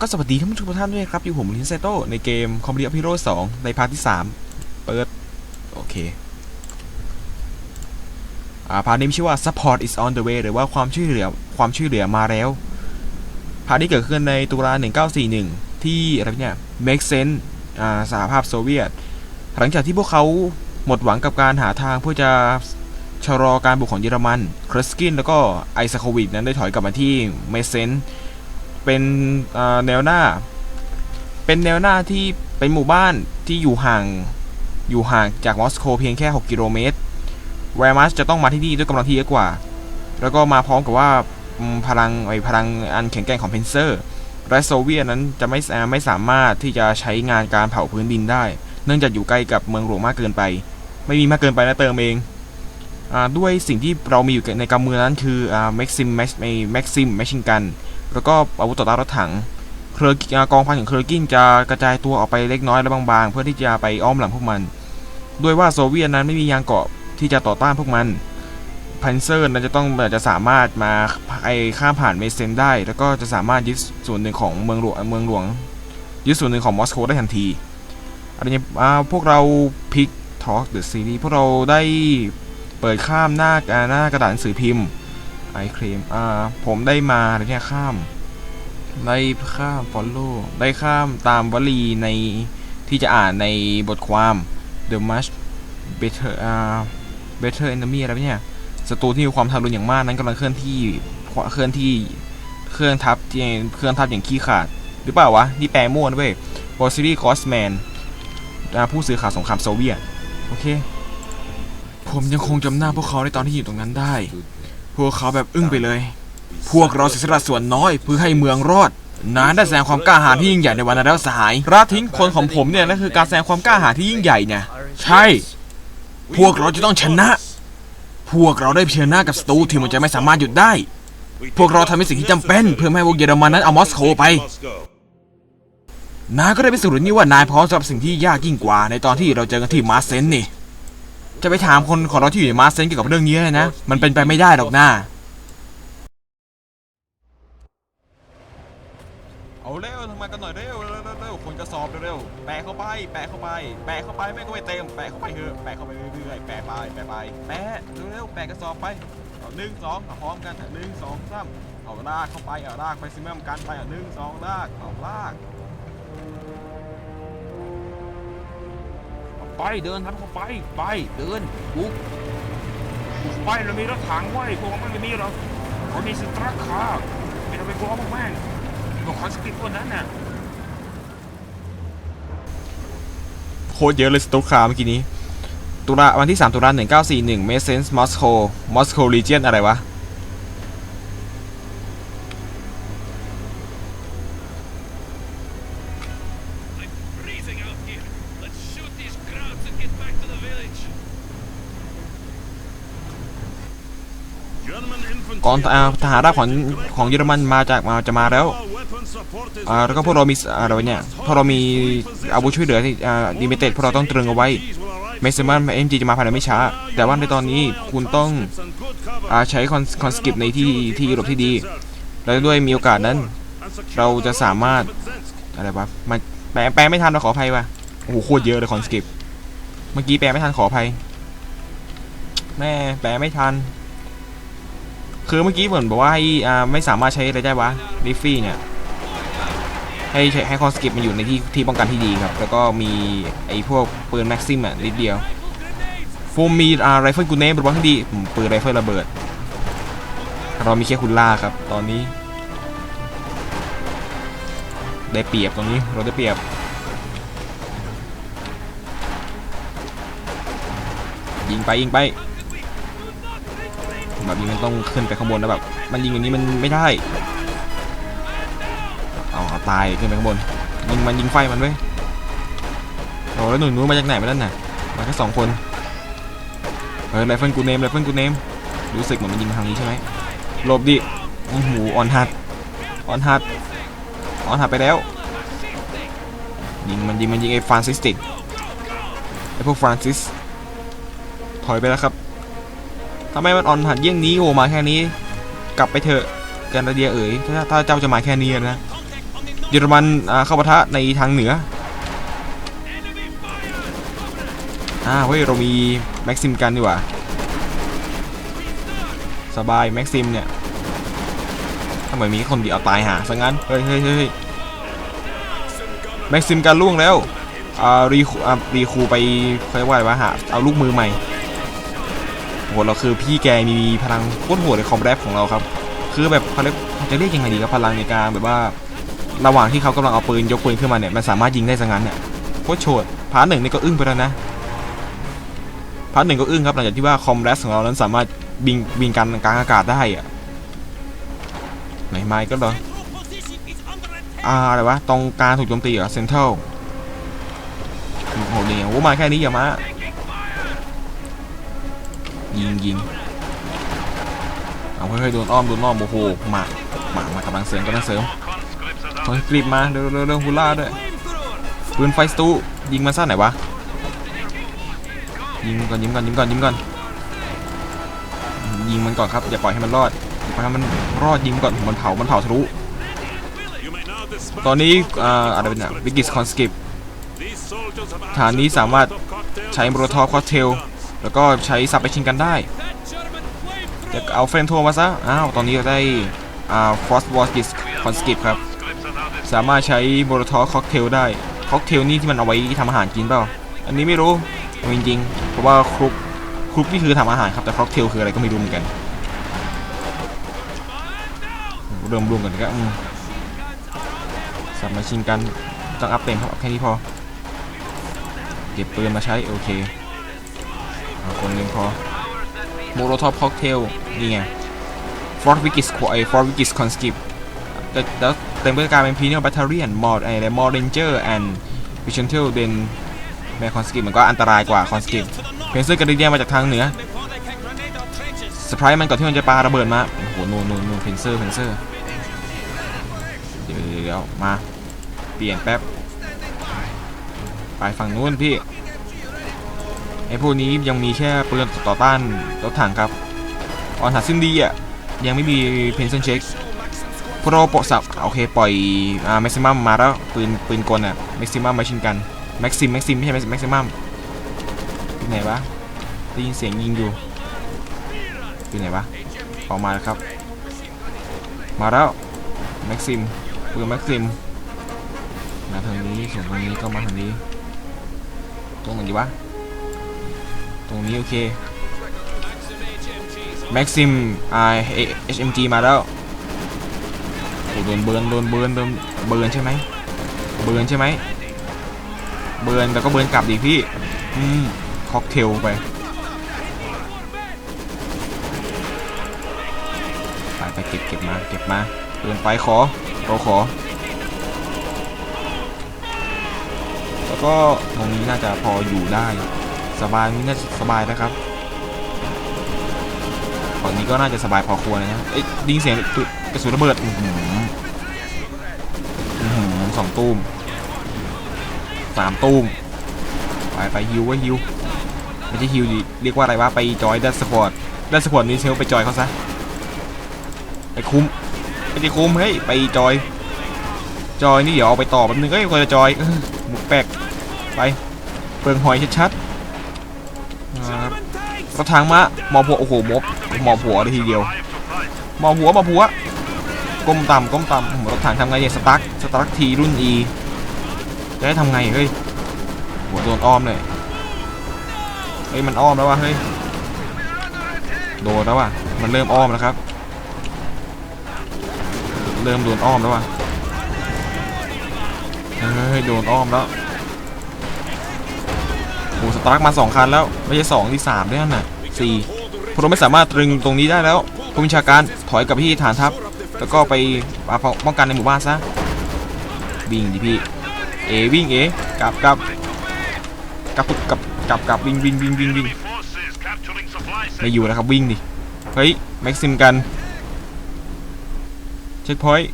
ก็สวัสดีท่านผู้ชมทุกท่านด้วยครับ อยู่ผมลินเซโตในเกม Comedy of Heroes 2ในพาร์ทที่ 3 เปิด โอเค อ่า พาร์ทนี้มีชื่อว่า Support is on the way หรือว่าความช่วยเหลือความช่วยเหลือมาแล้ว พาร์ทนี้เกิดขึ้นในตุลา 1941 ที่อะไรเนี่ย Make Sense อ่าสหภาพโซเวียต หลังจากที่พวกเขาหมดหวังกับการหาทางเพื่อจะชะลอการบุกของเยอรมันครสกินแล้วก็ไอซาโควิดนั้นได้ถอยกลับมาที่เมเซน เป็นแนวหน้า เป็นแนวหน้าที่เป็นหมู่บ้านที่อยู่ห่างอยู่ห่างจากมอสโกเพียงแค่ 6 กิโลเมตรแวร์มัสจะต้องมาที่นี่ด้วยกำลังที่เยอะกว่า แล้วก็มาพร้อมกับว่าพลังไอพลังอันแข็งแกร่งของเพนเซอร์และโซเวียตนั้นจะไม่ไม่สามารถที่จะใช้งานการเผาพื้นดินได้ เนื่องจากอยู่ใกล้กับเมืองหลวงมากเกินไป ไม่มีมากเกินไปนะเติมเองอด้วยสิ่งที่เรามีอยู่ในกำมือนั้นคือแม็กซิมแม็กซิมแมชชินกัน แล้วก็อาวุธต่อต้านรถถัง เครืออ่ากองพันของเคอร์กิงจะกระจายตัวออกไปเล็กน้อยและบางๆ เพื่อที่จะไปอ้อมหลังพวกมัน ด้วยว่าโซเวียตนั้นไม่มียานเกาะที่จะต่อต้านพวกมันพันเซอร์นั้นจะต้องจะสามารถมาไอข้ามผ่านเมเซนได้ แล้วก็จะสามารถยึดส่วนหนึ่งของเมืองหลวงเมืองหลวงยึดส่วนหนึ่งของมอสโกได้ทันทีอะไรเงี้ยอ่าพวกเราพิกทอ l เดอะซีรีส์พวกเราได้เปิดข้ามหน้าอ่าหน้ากระดาษหนังสือพิมพ์ ไอเคลมอ่าผมได้มาไรเนี่ยข้าม ได้ข้าม follow ได้ข้ามตามวลีในที่จะอ่านในบทความ the much better อ่า better enemy อะไรเนี่ยศัตรูที่มีความทารุณอย่างมากนั้นกำลังเคลื่อนที่เคลื่อนที่เคลื่อนทับเคลื่อนทับอย่างขี้ขาด หรือเปล่าวะ นี่แปลมั่วนะเว้ย b o s i l y Cosman อ่าผู้สื่อข่าวสงครามโซเวียต โอเค ผมยังคงจำหน้าพวกเขาในตอนที่อยู่ตรงนั้นได้ พวกเขาแบบอึ้งไปเลย พวกเราเสียสละส่วนน้อยเพื่อให้เมืองรอดนานได้แสดงความกล้าหาญที่ยิ่งใหญ่ในวันนั้นแล้วสหายราทิ้งคนของผมเนี่ยนั่นคือการแสดงความกล้าหาญที่ยิ่งใหญ่เนี่ย ใช่ พวกเราจะต้องชนะ พวกเราได้เผชิญหน้ากับศัตรูที่มันจะไม่สามารถหยุดได้ พวกเราทำในสิ่งที่จำเป็น เพื่อให้พวกเยอรมันนั้นเอามอสโกไปนายก็ได้ไปสู่นี่ว่านายพร้อมสำหรับสิ่งที่ยากยิ่งกว่าในตอนที่เราเจอกันที่มาเซนนี่ จะไปถามคนของเราที่อยู่ในมาร์เซนเกี่ยวกับเรื่องนี้เลยนะ มันเป็นไปไม่ได้หรอกนะเอาเร็วทำไมกันหน่อยเร็วเร็วเร็วเร็วคนจะสอบเร็วๆแปะเข้าไป แปะเข้าไป แปะเข้าไปไม่ก็ไม่เต็ม แปะเข้าไปเถอะ แปะเข้าไปเรื่อยๆ แปะไป แปะไป แปะเร็วๆ แปะกระสอบไปเอาหนึ่งสองเอาพร้อมกันอะหนึ่งสองสามเอาลากเข้าไปเอาลากไปซิมัมกันไปอะหนึ่งสองลากเอาลาก ไปเดินทันเข้าไปไปเดินบุกบุกไปเรามีรถถังไว้พวกมันไม่มีหรอกเขามีสตรัคคาร์ไม่ต้องไปกลัวพวกแม่งพวกคอนสกิปพวกนั้นน่ะโคตรเยอะเลยสตูคาเมื่อกี้นี้ ตุลาวันที่ 3 ตุลา1941เมสเซนส์มอสโกมอสโกรีเจียนอะไรวะ กองอ่าทหารราบของของเยอรมันมาจากมาจะมาแล้วอ่าแล้วก็พวกเรามีอะไรเนี่ยพวกเรามีอาวุธช่วยเหลือที่อ่าดิเมเต็ดพวกเราต้องตรึงเอาไว้เมสเซมันเอ็มจีจะมาภายในไม่ช้า แต่ว่าในตอนนี้คุณต้องอ่าใช้คอนคอนสกิปในที่ที่หลบที่ดี แล้วด้วยมีโอกาสนั้น เราจะสามารถอะไรวะมันแปลแปลไม่ทันเราขออภัยว่ะโอ้โหโคตรเยอะเลยคอนสกิปเมื่อกี้แปลไม่ทันขออภัยแม่แปลไม่ทัน คือเมื่อกี้เหมือนบอกว่าให้อ่าไม่สามารถใช้อะไรได้วะลิฟฟี่เนี่ย ให้ใช้ให้คอนสกิปมันอยู่ในที่ที่ป้องกันที่ดีครับ แล้วก็มีไอ้พวกปืนแม็กซิมอะนิดเดียวโฟมมีอ่าไรเฟิลกูเนมเป็นวัตถุดีปืนไรเฟิลระเบิด เรามีแค่คุณล่าครับ ตอนนี้ ได้เปรียบตรงนี้เราได้เปรียบยิงไปยิงไป แบบนี้มันต้องขึ้นไปข้างบนแล้วแบบ มันยิงอย่างนี้มันไม่ได้ เอาเอาตายขึ้นไปข้างบนยิงมันยิงไฟมันไว้ยโอ้แล้วหนุ่นนู้นมาจากไหนมาด้านน่ะ มาแค่สองคนเออไรเฟิลกูเนมไรเฟิลกูเนมรู้สึกเหมือนมันยิงมาทางนี้ใช่ไหมหลบดิโอ้โหออนฮัดออนฮัดออนฮัดไปแล้วยิงมันยิงมันยิงไอ้ฟรานซิสติดไอ้พวกฟรานซิสถอยไปแล้วครับำไมมันอ่อนหัดเยี่ยงนี้โอ้มาแค่นี้ กลับไปเถอะกันระเดียเอ๋ยถ้าถ้าเจ้าจะมาแค่นี้นะเยอรมันเข้าปะทะในทางเหนืออ่าเฮ้ยเรามีแม็กซิมกันดีกว่าสบายแม็กซิมเนี่ยทำไมมีคนเดียวตายหาซะงั้นเฮ้ยเฮ้ยเฮ้ยแม็กซิมกันล่วงแล้วอ่ารีคูอ่ารีคูไปเขาเรียว่าอะไรวะหาเอาลูกมือใหม่ โหเราคือพี่แกมีพลังโคตรโหดในคอมแรปของเราครับ คือแบบเขาเรียกจะเรียกยังไงดีครับพลังในการแบบว่า ระหว่างที่เขากำลังเอาปืนยกปืนขึ้นมาเนี่ยมันสามารถยิงได้ซะงั้นเนี่ยโคตรโฉดพาร์ทหนึ่งนี่ก็อึ้งไปแล้วนะพาร์ทหนึ่งก็อึ้งครับหลังจากที่ว่าคอมแรสของเรานั้นสามารถบินบินกันกลางอากาศได้อะไหนไมค์ก็เหรออ่าอะไรวะตรงกลางถูกโจมตีเหรอเซนทลโอ้โหเนี่ยโอ้มาแค่นี้อย่ามา ยิงยิงเอาเฮ้ยๆโดนอ้อมโดนอ้อมโอ้โหมามามากำลังเสริมกำลังเสริมคอนกรีบมาเร็วเร็วเร็วฮูล่าด้วยปืนไฟสตูยิงมาซ่าไหนวะยิงก่อนยิงก่อนยิงก่อนยิงก่อนยิงมันก่อนครับอย่าปล่อยให้มันรอดปล่อยให้มันรอดยิงก่อนมันเผามันเผาทะลุตอนนี้อ่าอะไรเป็นอะวิกิสคอนสกิปฐานนี้สามารถใช้โมโรทอฟคอ t เทล แล้วก็ใช้สับไปชิงกันได้จะเอาเฟรนโทมาซะ อ้าว ตอนนี้เราได้อ่าฟอสวอร์กิสคอนสกิปครับ สามารถใช้โมโรทอค็อกเทลได้ ค็อกเทลนี่ที่มันเอาไว้ทำอาหารกินเปล่า อันนี้ไม่รู้เอาจริงๆ เพราะว่าครุกครุกนี่คือทำอาหารครับ แต่ค็อกเทลคืออะไรก็ไม่รู้เหมือนกัน เริ่มรวมกันแล้วอืมสับมาชิงกันต้องอัพเต็มครับแค่นี้พอ เก็บปืนมาใช้ โอเค คนหนึ่งพอโมโรท็อปค็อกเทลนี่ไงฟอร์ดวิกิสควายฟอร์ดวิกิสคอนสกิปแล้วเต็มไปด้วยการเป็นพีเนียลแบตเตอรี่มอร์อะไรมอร์เรนเจอร์แอนด์วิชันเทลเดนแมคอนสกิปมันก็อันตรายกว่าคอนสกิปเพนเซอร์กระดิ่งมาจากทางเหนือสปรายมันก่อนที่มันจะปาระเบิดมาโอ้โหโนนโนนโนนเพนเซอร์เพนเซอร์เดี๋ยวเดี๋ยวมา เปลี่ยนแป๊บ ไปฝั่งนู้นพี่ ไอ้พวกนี้ยังมีแค่ปืนต่อต้านรถถังครับออนหาซึ่งดีอะยังไม่มีเพนเซนเช็คพวกเราปสับโอเคปล่อยอ่าแม็กซิมัมมาแล้วปืนปืนกลอะแม็กซิมัมมาชินกันแม็กซิมแม็กซิมไม่ใช่แม็กซิมัมอยู่ไหนวะได้ยินเสียงยิงอยู่อยู่ไหนวะออกมาแล้วครับ มาแล้วแม็กซิมปืนแม็กซิมมาทางนี้ส่วนตรงนี้ก็มาทางนี้ตรงไหนดีวะ ตรงนี้โอเคแม็กซิมไอเอชเอ็มจีมาแล้วโอ้โดนเบิร์นโดนเบิร์นโดนเบิร์นใช่ไหมเบิร์นใช่ไหมเบิร์นแล้วก็เบิร์นกลับดิพี่อืมค็อกเทลไปไปไปเก็บเก็บมาเก็บมาเดินไปขอเราขอ แล้วก็ตรงนี้น่าจะพออยู่ได้ สบายนี่น่าสบายนะครับฝั่งนี้ก็น่าจะสบายพอควรนะเอ้ยดิงเสียงกระสุนระเบิดอือหืออือหือสองตูมสามตูมไปไปฮิวไว้ฮิวไม่ใช่ฮิวดิเรียกว่าอะไรวะไปจอยดัสสปอร์ตดัสสปอร์ตนี่เชลไปจอยเขาซะไปคุ้มไม่ได้คุ้มเฮ้ยไปจอย จอยนี่เดี๋ยวเอาไปต่อแป๊บนึงเอ้ยคนละจอยหมุกแปลกไปเปลืองหอยชัดๆ รถทางมะมอผัวโอ้โหมบหมอผัวเลยทีเดียวหมอบหัวหมอผัวก้มต่ำก้มต่ำรถถังทำไงเนี่ยสตาร์ทสตาร์ททีรุ่น E จะให้ทำไงเฮ้ยหัวโดนอ้อมเลยเฮ้ยมันอ้อมแล้ววะเฮ้ยโดนแล้ววะมันเริ่มอ้อมแล้วครับ เริ่มโดนอ้อมแล้ววะเฮ้ยโดนอ้อมแล้ว ตาร์กมาสองคันแล้ว ไม่ใช่สองที่สามด้วยน่ะสี่พวกเราไม่สามารถตรึงตรงนี้ได้แล้วผู้บัญชาการถอยกลับไปที่ฐานทัพ แล้วก็ไปป้องกันในหมู่บ้านซะวิ่งดิพี่เอวิ่งเอกลับกลับกลับกลับกลับกลับวิ่งวิ่งวิ่งวิ่งวิ่งไม่อยู่แล้วครับวิ่งดิเฮ้ยแม็กซิมกันเช็คพอยต์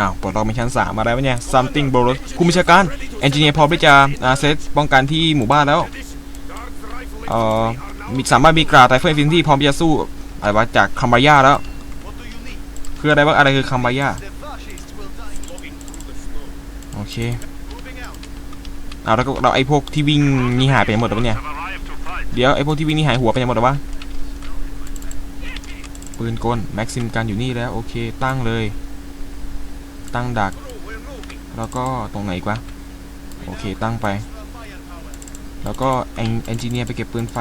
อ้าวปลดล็อกเป็นชั้น3มาได้ไหมเนี่ย something b o r o ผู้บัญชาการเอนจิเนียร์พร้อมที่จะอาเซตป้องกันที่หมู่บ้านแล้วเอ่อมีสามารถมีกราไตเฟิลฟินที่พร้อมที่จะสู้อะไรวะจากคัมบายาแล้วคืออะไรวะอะไรคือคัมบายาโอเคเอาแล้วก็เราไอ้พวกที่วิ่งนี่หายไปหมดแล้วเนี่ยเดี๋ยวไอ้พวกที่วิ่งนี่หายหัวไปหนหมดแล้ววะปืนกลแม็กซิมกันอยู่นี่แล้วโอเคตั้งเลย ตั้งดัก แล้วก็ตรงไหนกวะโอเคตั้งไป แล้วก็เอนจิเนียร์ไปเก็บปืนไฟ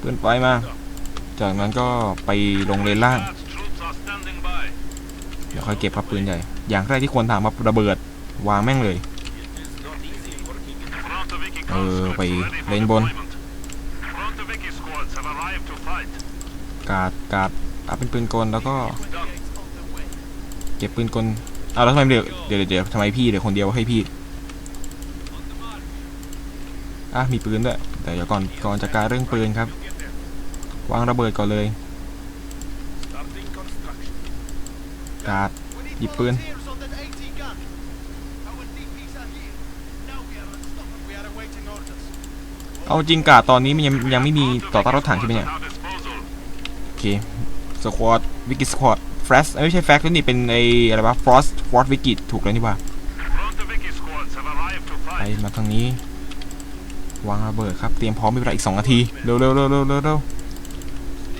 ปืนไฟมา จากนั้นก็ไปลงเลนล่าง เดี๋ยวค่อยเก็บพับปืนใหญ่ อย่างแรกที่ควรถามรับระเบิดวางแม่งเลย เออ ไปเลนบน กาดกาดเอาเป็นปืนกลแล้วก็ เก็บปืนกลเอาแล้วทำไมเดี๋ยวเดี๋ยวเดี๋ยวทำไมพี่เดี๋ยวคนเดียวให้พี่อะมีปืนด้วยแต่เดี๋ยวก่อนก่อนจะการเรื่องปืนครับ วางระเบิดก่อนเลยกาด We need Dịp ปืนเอาจริงกาดตอนนี้มันยังยังไม่มีต่อต้านรถถังใช่ไหมเนี่ยโอเคสควอตวิกิสควอต แฟลชไม่ใช่แฟลชแล้วนี่เป็นไออะไรวะฟรอสฟรอสวิกิถูกแล้วนี่ว่าไปมาทางนี้ วางระเบิดครับ เตรียมพร้อมมีเวลาอีก 2 นาทีเร็วเร็วเร็วเร็วเร็วเร็ว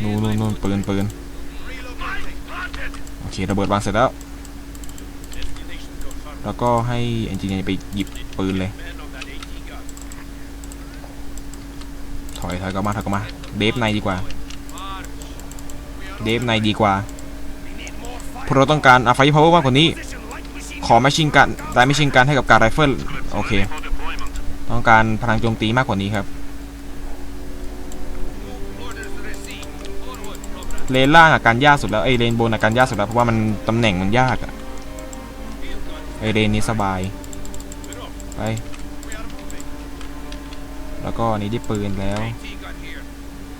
นู่นนู่นปืนปืนโอเคระเบิดวางเสร็จแล้ว แล้วก็ให้เอนจิเนียร์ไปหยิบปืนเลย ถอยถอยกลับมาถอยกลับมา เดฟในดีกว่า เดฟในดีกว่า เพราะเราต้องการอาไฟพาวเวอร์มากกว่านี้ ขอแมชชินกันได้แมชชินกันให้กับการไรเฟิลโอเค ต้องการพลังโจมตีมากกว่านี้ครับเลนล่างอาการยากสุดแล้วไอยเลนบนอาการยากสุดแล้วเพราะว่ามันตำแหน่งมันยากอะไอเลนนี้สบายไปแล้วก็นี้ได้ปืนแล้ว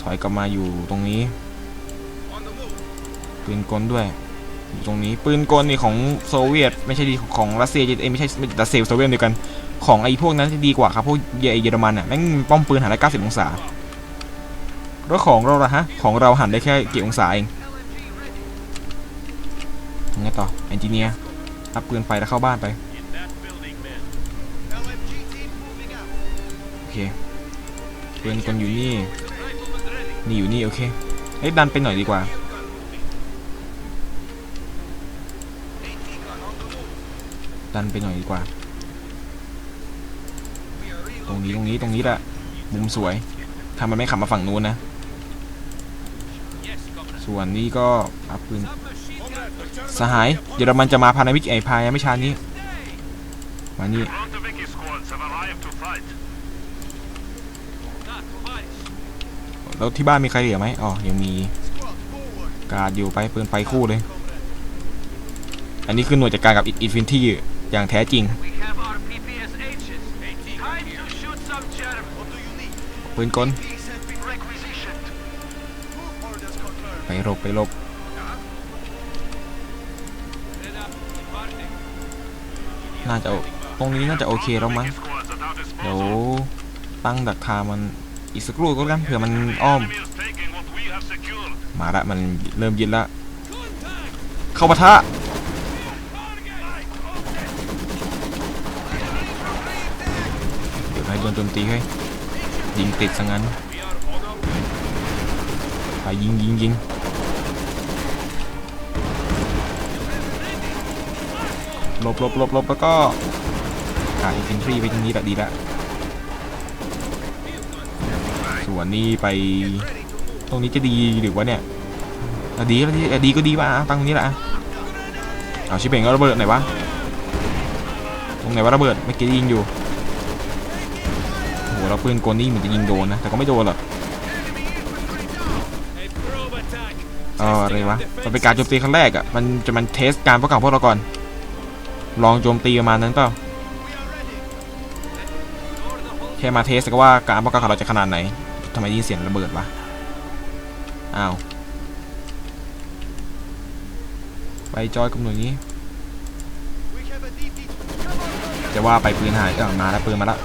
ถอยกลับมาอยู่ตรงนี้ปืนกลด้วย ตรงนี้ปืนกลนี่ของโซเวียต ไม่ใช่ดีของรัสเซียเอไม่ใช่รัสเซียโซเวียตเดียวกันของไอ้พวกนั้นจะดีกว่าครับพวกเยเยอรมันอะแม่งป้อมปืนหันได้90องศาแล้วของเราละฮะของเราหันได้แค่กี่องศาเองทำไงต่อเอนจิเนียร์รับปืนไปแล้วเข้าบ้านไปโอเคปืนกลอยู่นี่นี่อยู่นี่โอเคเอ้ยดันไปหน่อยดีกว่า ดันไปหน่อยดีกว่า ตรงนี้ตรงนี้ตรงนี้แหละมุมสวยทำมันไม่ขับมาฝั่งนู้นนะ ส่วนนี้ก็อัพปืนสหายเยอรมันจะมาพาในวิกไอพายไม่ช้านี้ มานี่แล้วที่บ้านมีใครเหลือไหมอ๋อ ยังมีการ์ดอยู่ไปปืนไฟคู่เลย อันนี้คือหน่วยจัดการกับอินฟินที่ อย่างแท้จริง We have our PPSHs. AT gun here. to shoot some German. What do you need? ปืนกล These have been requisitioned. Move orders confirmed. ไปหลบไปหลบ Head up. Departing. น่าจะตรงนี้น่าจะโอเคแล้วมั้ง Frontoviki squads at our เดี๋ยว disposal. ตั้งดักคามันอีกสักครู่ก็แล้วกันเผื่อมันอ้อม Enemy is taking what we have secured. มาละมันเริ่มยึดละ Contact. เข้าปะทะ เดี๋ยวให้โดนโจมตีให้ยิงติดซะงั้นไปยิงยิงยิงหลบหลบหลบหลบแล้วก็กาดอินฟินทรีไปตรงนี้แหละดีละส่วนนี้ไป ตรงนี้จะดีหรือว่าเนี่ยอ่ดีดีอ่ดีก็ดีว่าตั้งตรงนี้แหละเอาชิเป่งก็ระเบิดไหนวะตรงไหนวะระเบิดเมื่อกี้ยิงอยู่ เราปืนกลนี่เหมือนจะยิงโดนนะ แต่ก็ไม่โดนหรอกเอออะไรวะ มันเป็นการโจมตีครั้งแรกอะ มันจะมันเทสการป้องกันพวกเราก่อน ลองโจมตีประมาณนั้นเปล่าแค่มาเทสก็ว่าการป้องกันของเราจะขนาดไหนทำไมยินเสียงระเบิดวะ อ้าว ไปจอยกับหน่วยนี้ จะว่าไปปืนหายเออมาแล้วปืนมาแล้ว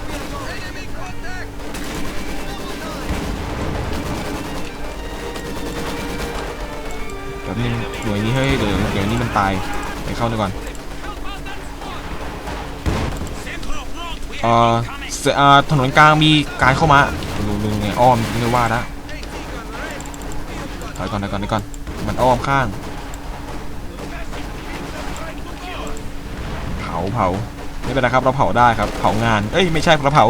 ฮ้ยเดี๋ยวเดี๋ยวนี้มันตายไปเข้าหน่อยก่อนเอ่อเสอ่าถนนกลางมีการเข้ามาดูดูไงอ้อมไม่ว่าละถอยก่อนถอยก่อนถอยก่อนมันอ้อมข้าง เผาเผาไม่เป็นไรครับเราเผาได้ครับเผางานเอ้ยไม่ใช่เราเผา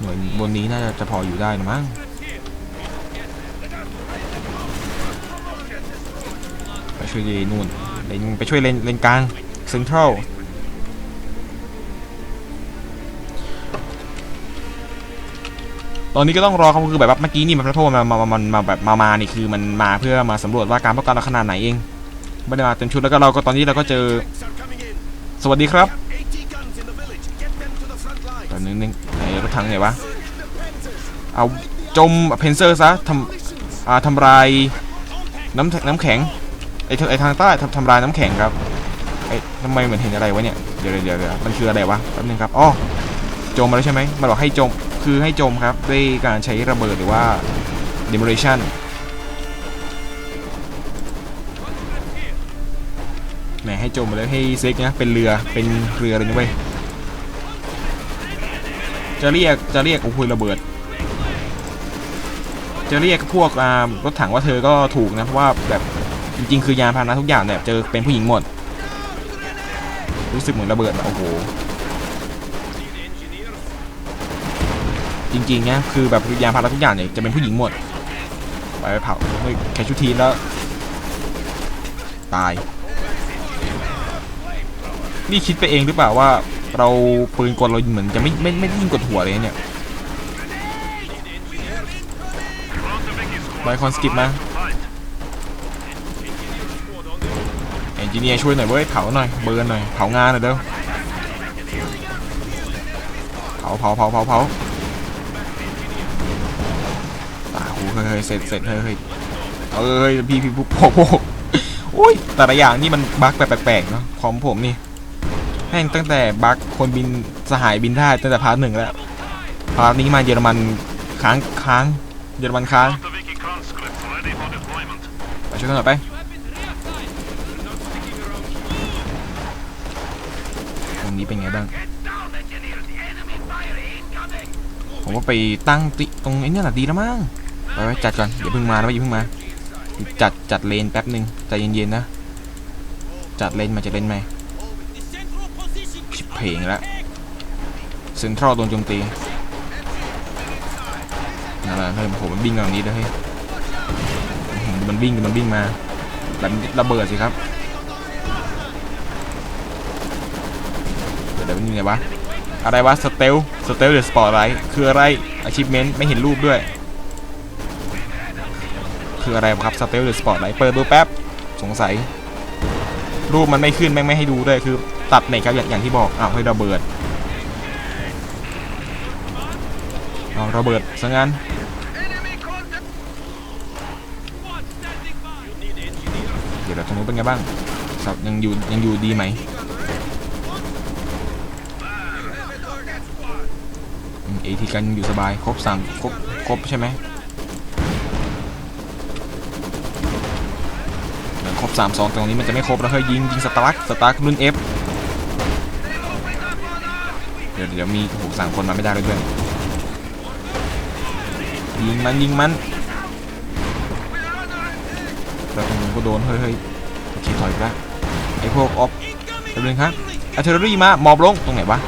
หน่วยบนนี้น่าจะพออยู่ได้นะมั้งไป ช่วยนู่นเลนไปช่วยเลนเลนกลางเซ็นทรัลตอนนี้ก็ต้องรอเขาคือแบบว่าเมื่อกี้นี่มันพระโทษมามามามามาแบบมามานี่คือมันมาเพื่อมาสำรวจว่าการป้องกันเราขนาดไหนเองไม่ได้มาเต็มชุดแล้วก็เราก็ตอนนี้เราก็เจอ สวัสดีครับตอนนึงนึงไหนรถถังไหนวะเอาจมเพนเซอร์ซะทำอ่าทำลายน้ำน้ำแข็ง ไอ้ทไอ้ทางใต้ทำทำลายน้ำแข็งครับไอ้ทำไมเหมือนเห็นอะไรวะเนี่ยเดี๋ยวเดี๋ยวเดี๋ยวมันคืออะไรวะแป๊บนึงครับอ๋อจมมาแล้วใช่ไหมมันบอกให้จมคือให้จมครับด้วยการใช้ระเบิดหรือว่า demolition แหมให้จมมาเลยให้เซ็กนะเป็นเรือเป็นเรือเลยนะเว้ยจะเรียกจะเรียกโอ้โหระเบิด จะเรียกพวกรถถังว่าเธอก็ถูกนะเพราะว่าแบบ จริงๆ คือยานพาหนะทุกอย่างเนี่ยเจอเป็นผู้หญิงหมด รู้สึกเหมือนระเบิดอะโอ้โห จริงๆนะคือแบบยานพาหนะทุกอย่างเนี่ยจะเป็นผู้หญิงหมด ไปไปเผาเฮ้ยแคชูทีแล้ว ตาย นี่คิดไปเองหรือเปล่าว่าเราปืนกลเราเหมือนจะไม่ไม่ไม่ยิงกดหัวเลยเนี่ยไบคอนสกิปมา Fight. เอ นจิเนียร์ช่วยหน่อยเว้ยเผาหน่อยเบิร์นหน่อยเผางานหน่อยเด้อเผาเผาเผาเผาเผาตาหูเฮ้ยเฮ้ยเสร็จเสร็จเฮ้ยเฮ้ยเอ้ยพี่พี่ปุ๊บโอ้โหโอ้ยแต่ละอย่างนี่มันบั๊กแปลกๆเนาะของผมนี่แม่งตั้งแต่บั๊กคนบินสหายบินได้ตั้งแต่พาร์ทหนึ่งแล้วพาร์ทนี้มาเยอรมันค้างค้างเยอรมันค้าง Montevici conscripts ready for deployment. ไปช่วยกันหน่อยไป รงนี้เป็นไงบ้าง ผมว่าไปตั้งติตรงไอ้เนี่ยแหละดีแล้วมั้งไปไว้จัดก่อนอย่าเพิ่งมานะอย่าเพิ่งมา จัดจัดเลนแป๊บหนึ่งใจเย็นๆนะ จัดเลนมาจะเลนไหมชิบเพลงแล้วเซ็นทรัลโดนโจมตีนั่นแหละเฮ้ยผมมันวิ่งแบบนี้เลยเฮ้ยมันวิ่งมันวิ่งมาแบบระเบิดสิครับ ดี๋ยวเดี๋ยวมันยู่ไหนวะ อะไรวะสเตลสเตลหรือสปอร์ตไลท์คืออะไร achievement ไม่เห็นรูปด้วย คืออะไรครับสเตลหรือสปอร์ตไลท์เปิดดูแป๊บสงสัย รูปมันไม่ขึ้นแม่งไม่ให้ดูด้วยคือ ตัดเน็ตครับอย่างอย่างที่บอกอ้าวให้ระเบิดเอาระเบิดซะงั้นเดี๋ยวเราตรงนู้นเป็นไงบ้างครับยังอยู่ยังอยู่ดีไหม อทีกันอยู่สบาย ครบสามครบครบใช่ไหมครบสามสองตรงนี้มันจะไม่ครบแล้วเฮ้ยยิงยิงสตาร์คสตาร์ครุ่น F เดี๋ยวเดี๋ยวมีโอ้โหสามคนมาไม่ได้เลยเพื่อนยิงมันยิงมันแล้วตรงนู้นก็โดนเฮ้ยเฮ้ยโอเคถอยไปละไอพวกออฟแป๊บนึงครับอาร์เทอรี่มาหมอบลงตรงไหนวะ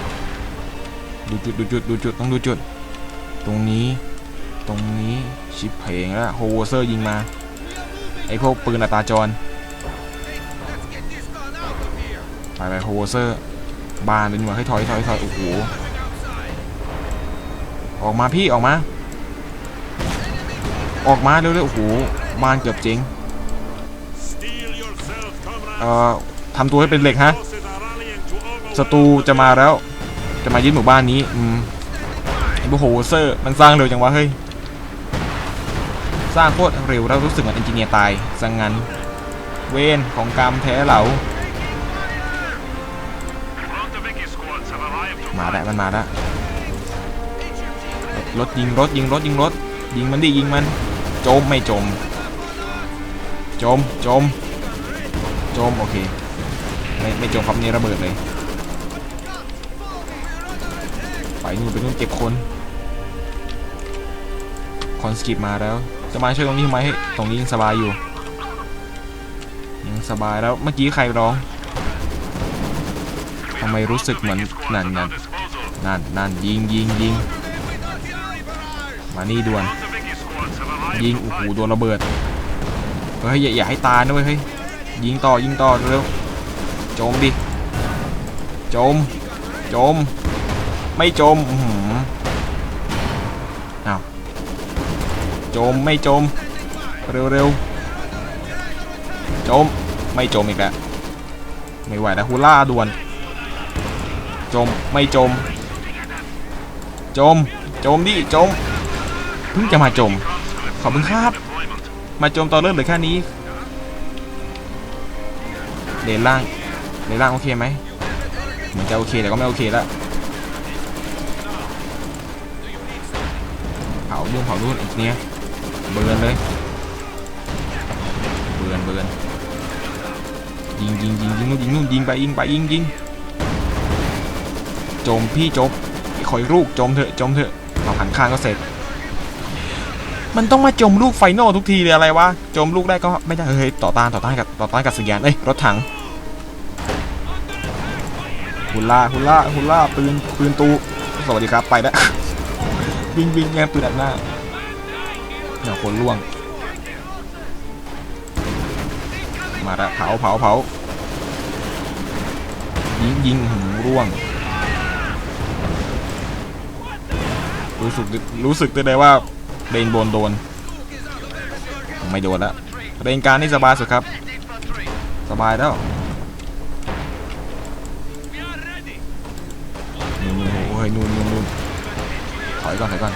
ดูจุดดูจุดดูจุดต้องดูจุด ตรงนี้ ตรงนี้ชิปเพลงแล้วโฮเวอร์เซอร์ยิงมาไอพวกปืนอัตราจรไปไปโฮเวอร์เซอร์บานเป็นหัวให้ถอยถอยถอยโอ้โหออกมาพี่ออกมา ออกมาเร็วๆโอ้โหบานเกือบเจ๊งเอ่อทำตัวให้เป็นเหล็กฮะศัตรูจะมาแล้ว จะมายึดหมู่บ้านนี้อืมไอ้โฮเซอร์มันสร้างเร็วจังวะเฮ้ยสร้างโคตรเร็วแล้วรู้สึกเหมือนเอนจิเนียร์ตายสังงันเวนของกรรมแท้เหลามาแล้วมันมาแล้วรถยิงรถยิงรถยิงรถยิงมันดิยิงมันจมไม่จม จมจมจมโอเคไม่ไม่จมครับนี่ระเบิดเลย ไปนู่นไปนู่นเก็บคนคอนสกิปมาแล้ว จะมาช่วยตรงนี้ทำไมให้ตรงนี้ยังสบายอยู่ยังสบายแล้วเมื่อกี้ใครร้องทำไมรู้สึกเหมือนนั่นนั่นนั่นนั่นยิงยิงยิงมานี่ด่วน ยิงโอ้โหโดนระเบิดเฮ้ยอย่าอย่าให้ตายนะเว้ยเฮ้ยยิงต่อยิงต่อเร็วโจมดิโจมโจม ไม่จมอื้อหืออ้าวจมไม่จม เร็วเร็วจมไม่จมอีกแล้วไม่ไหวแล้วฮูล่าด่วน จมไม่จม จม จมดิจมเพิ่งจะมาจม ขอบคุณครับ มาจมตอนเริ่มเหลือแค่นี้เลนล่างเลนล่างโอเคไหมเหมือนจะโอเคแต่ก็ไม่โอเคแล้ว เผานู่นเผานู่นอีกเนี้ยเบิร์นเลยเบิร์นเบิร์นยิงยิงยิงยิงนู่นยิงนู่นยิงไปยิงไปยิงยิงโจมพี่โจมขออีกลูกโจมเถอะโจมเถอะเราหันข้างก็เสร็จ มันต้องมาจมลูกไฟนอลทุกทีเลยอะไรวะจมลูกได้ก็ไม่ได้เฮ้ยต่อต้านต่อต้านกับต่อต้านกับสัญญาณเอ้ยรถถังฮุล่าฮุล่าฮุลล่าปืนปืนตูสวัสดีครับไปแล้ว วิ่งวิ่งแย่งปืนอัดหน้าเนี่ยคนล่วง มาละเผาเผาเผายิงยิงหืมร่วง รู้สึกรู้สึกได้เลยว่าเรนโบนโดน ไม่โดนแล้วเรนการนี่สบายสุดครับ สบายแล้วนู่นนู่นโอ้ยนู่นนู่นนู่นถ อยก่อนถอยก่อน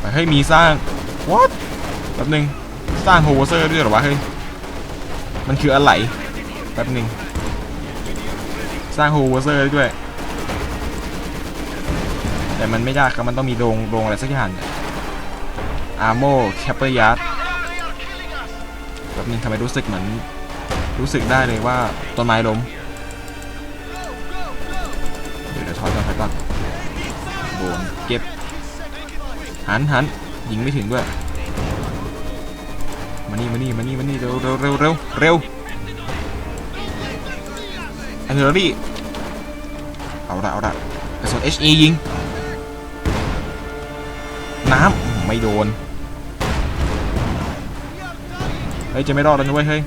ไปเฮ้ยมีสร้าง what แป๊บนึงสร้างโฮเวอร์เซอร์ด้วยหรอวะเฮ้ยมันคืออะไรแป๊บนึงสร้างโฮเวอร์เซอร์ด้วย แต่มันไม่ยากครับมันต้องมีโรงโรงอะไรสักอย่างอาร์โมแคปเปอร์ยาร์ดแบบนึงทำไมรู้สึกเหมือนรู้สึกได้เลยว่าต้นไม้ล้ม หันหันยิงไม่ถึงด้วยมานี่มานี่มานี่มานี่เร็วเร็วเร็วเร็วเร็วอันเทอรี่เอาละเอาละกระสุน HE ยิง น้ำไม่โดน เฮ้ย จะไม่รอดแล้วนะเว้ยเฮ้ย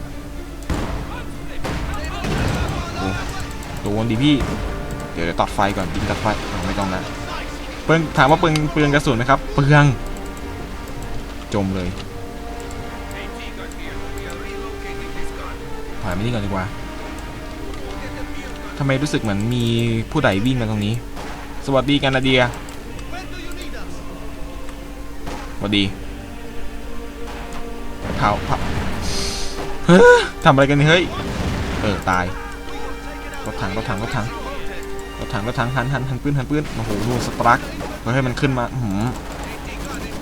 โอ้โดนดิพี่เดี๋ยวเดี๋ยวตัดไฟก่อนยิงตัดไฟ ไม่ต้องแล้ว เปลืองถามว่าเปลืองเปลืองกระสุนไหมครับ เปลือง จมเลยผ่านไปนี่ก่อนดีกว่าทำไมรู้สึกเหมือนมีผู้ใดวิ่งมาตรงนี้ สวัสดีกันนาเดียสวัสดีเผาเผาเฮ้ยทำอะไรกันเนี่เฮ้ย เออ ตาย รถถัง รถถัง รถถัง รถถัง รถถัง หันหันหันปืนหันปืนโอ้โหดูสตรัก เฮ้ยมันขึ้นมาหืม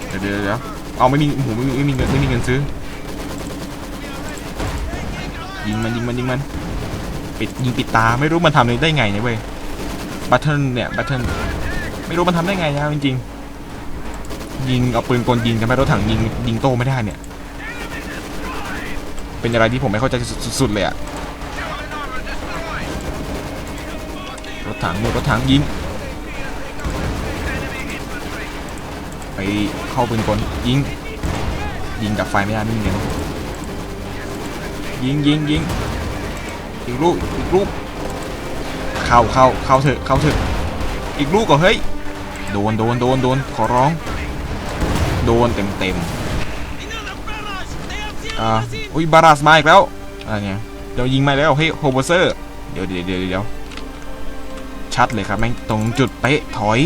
เดี๋ยวเดี๋ยวเดี๋ยวเอาไม่มีโอ้โหไม่มีไม่มีเงินไม่มีเงินซื้อยิงมันยิงมันยิงมันปิดยิงปิดตาไม่รู้มันทำได้ไงเนี่ยเว้ยบัตเทิลเนี่ยบัตเทิลไม่รู้มันทำได้ไงนะจริงๆยิงเอาปืนกลยิงทำไมรถถังยิงยิงโต้ไม่ได้เนี่ย เป็นอะไรที่ผมไม่เข้าใจสุดๆเลยอะรถถังโยรถถังยิง ไปเข้าปืนกลยิง ยิงดับไฟไม่ได้ไม่มีเงินยิงยิงยิงอีกลูกอีกลูกเข้าเข้าเข้าเถอะเข้าเถอะอีกลูกก็เฮ้ยโดนโดนโดนโดนขอร้อง โดนเต็มเต็มอ่าอุ้ยบารัสมาอีกแล้วอะไรเงี้ยเดี๋ยวยิงมาแล้วเฮ้ยโฮเวอร์เซอร์เดี๋ยวเดี๋ยวเดี๋ยวชัดเลยครับแม่งตรงจุดเป๊ะถอย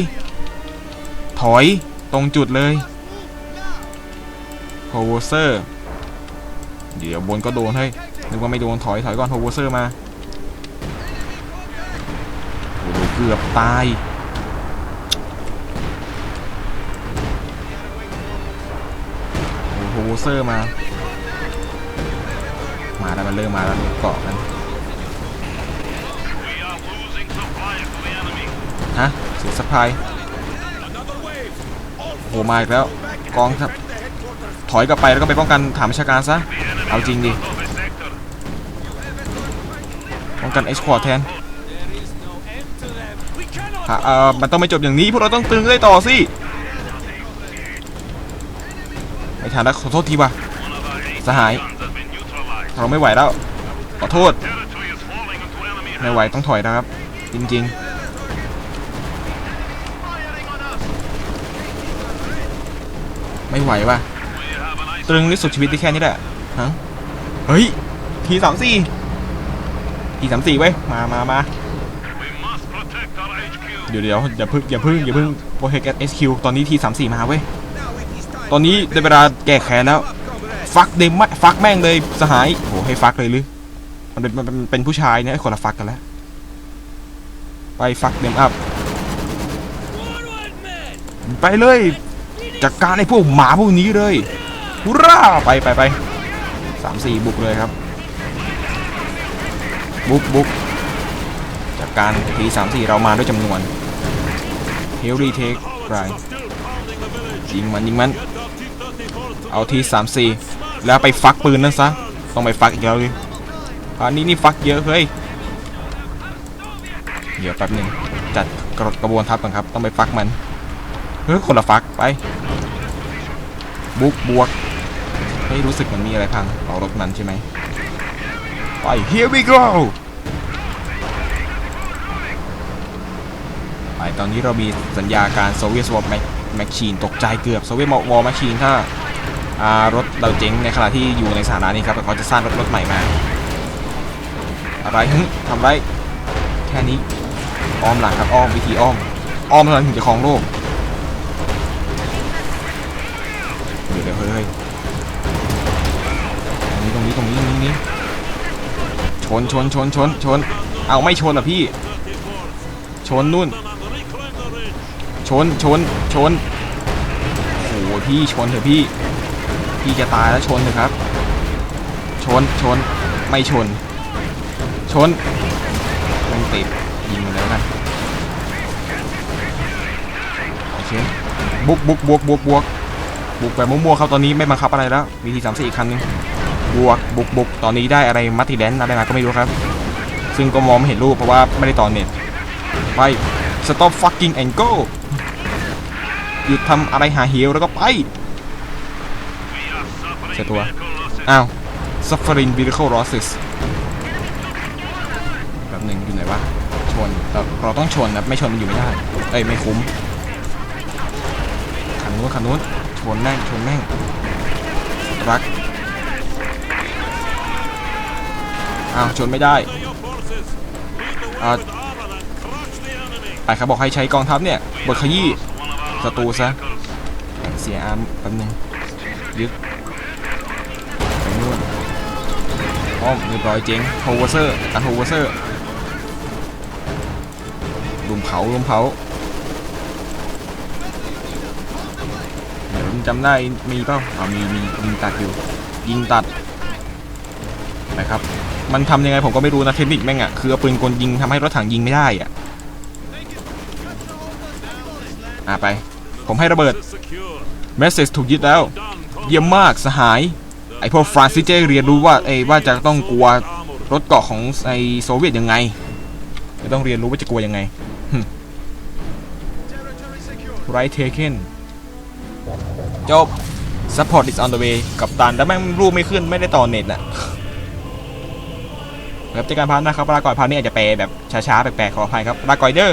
ถอย ตรงจุดเลยโฮเวอร์เซอร์เดี๋ยวบนก็โดนเฮ้นึกว่าไม่โดนถอยถอยก่อนโฮเวอร์เซอร์มาโอ้โหเกือบตายโฮเวอร์เซอร์มา มาแล้วมันเริ่มมาแล้วเกาะกันฮะเสียสะพาย โหมาอีกแล้วกองทัพถอยกลับไปแล้วก็ไปป้องกันฐานประชาการซะ เอาจริงดิ ป้องกันเอ็กซ์พอร์ตแทนฮะเอ่อมันต้องไม่จบอย่างนี้ พวกเราต้องตึงได้ต่อสิ ไม่ทันแล้วขอโทษทีว่ะสหาย เราไม่ไหวแล้ว ขอโทษ ไม่ไหวต้องถอยนะครับ จริง ๆ ไม่ไหวว่ะตรึงที่สุดชีวิตได้แค่นี้แหละฮะเฮ้ยทีสามสี่ทีสามสี่เว้ยมามามาเดี๋ยวเดี๋ยวอย่าพึ่งอย่าพึ่งอย่าพึ่งโปรเทคเอสคิวตอนนี้ทีสามสี่มาเว้ยตอนนี้ได้เวลาแก้แค้นแล้วฟักเดมม่ฟักแม่งเลยสหายโหให้ฟักเลยหรือมันเป็นมันเป็นเป็นผู้ชายเนี่ยคนละฟักกันแล้วไปฟักเดมอัพไปเลย จัดการไอ้พวกหมาพวกนี้เลยฮูร่าไปไปไปสามสี่บุกเลยครับ บุกบุกจัดการทีสามสี่เรามาด้วยจำนวนเฮลรีเทคไรยิงมันยิงมันเอาทีสามสี่แล้วไปฟักปืนนั่นซะต้องไปฟักอีกแล้วเลยอันนี้นี่ฟักเยอะเฮ้ยเดี๋ยวแป๊บหนึ่งจัดกระกระบวนทัพก่อนครับ ต้องไปฟักมัน ฮ้ยคนละฟักไป บุกบวกเฮ้รู้สึกมันมีอะไรพังเอารถนั้นใช่ไหมไป here we go ไปตอนนี้เรามีสัญญาการโซเวียตวอร์แมชชีนตกใจเกือบโซเวียตวอร์แมชชีนถ้าอารถเราเจ๊งในขณะที่อยู่ในสถานะนี้ครับแต่เขาจะสร้างรถรถใหม่มา อะไรฮึทำไร แค่นี้ อ้อมหลังครับ อ้อม วิธีอ้อม อ้อมเท่านั้นถึงจะครองโลก นชนชนชนชนเอาไม่ชนอะพี่ ชนนู่น ชนชนชนโอ้โหพี่ชนเถอะพี่ พี่จะตายแล้วชนเถอะครับ ชนชนไม่ชน ชนมันติดยิงมันแล้วกันโอเคบุกบุกบวกบวกบวกบุกแบบมั่วๆครับตอนนี้ไม่บังคับอะไรแล้ววีทีสามสี่อีกคันนึง บวกบุกบุกตอนนี้ได้อะไรมัตติแดนอะไรมาก็ไม่รู้ครับ ซึ่งก็มองไม่เห็นรูปเพราะว่าไม่ได้ต่อเน็ตไป stop fucking and go หยุดทำอะไรหาเหวแล้วก็ไป We are suffering Set what? vehicle losses. อ้าว suffering vehicle losses แบบหนึ่งอยู่ไหนวะ ชนเราต้องชนนะไม่ชนมันอยู่ไม่ได้ เอ้ย ไม่คุ้มคันนู้นคันนู้นชนแม่งชนแม่งรัก อ้าวชนไม่ได้อ่าไปครับบอกให้ใช้กองทัพเนี่ยบดขยี้ศัตรูซะเสียอาร์มแป๊บนึงยึดไปนู่นอ้อมเรียบร้อยเจ๊งโฮเวอร์เซอร์การโฮเวอร์เซอร์ลุมเผาลุมเผาเดี๋ยวจำได้มีเปล่าอ๋อมีมียิงตัดอยู่ ยิงตัดนะครับ มันทำยังไงผมก็ไม่รู้นะเทคนิคแม่งอะคือเอาปืนกลยิงทำให้รถถังยิงไม่ได้อะอะไป ผมให้ระเบิดเมสเซจถูกยึดแล้ว เยี่ยมมากสหาย ไอพวกฟรานซิสจเรียนรู้ว่าไอว่าจะต้องกลัวรถเกาะของไอโซเวียตยังไงจะต้องเรียนรู้ว่าจะกลัวยังไงไรเทเคนจบ support is on the way กับตันแต่แม่งรูปไม่ขึ้นไม่ได้ต่อเน็ตน่ะ ครับเจอกันพาร์ทหนะครับลาก่อยพาร์ทนี้อาจจะแปลแบบช้าๆแปลกๆขออภัยครับลาก่อยเด้อ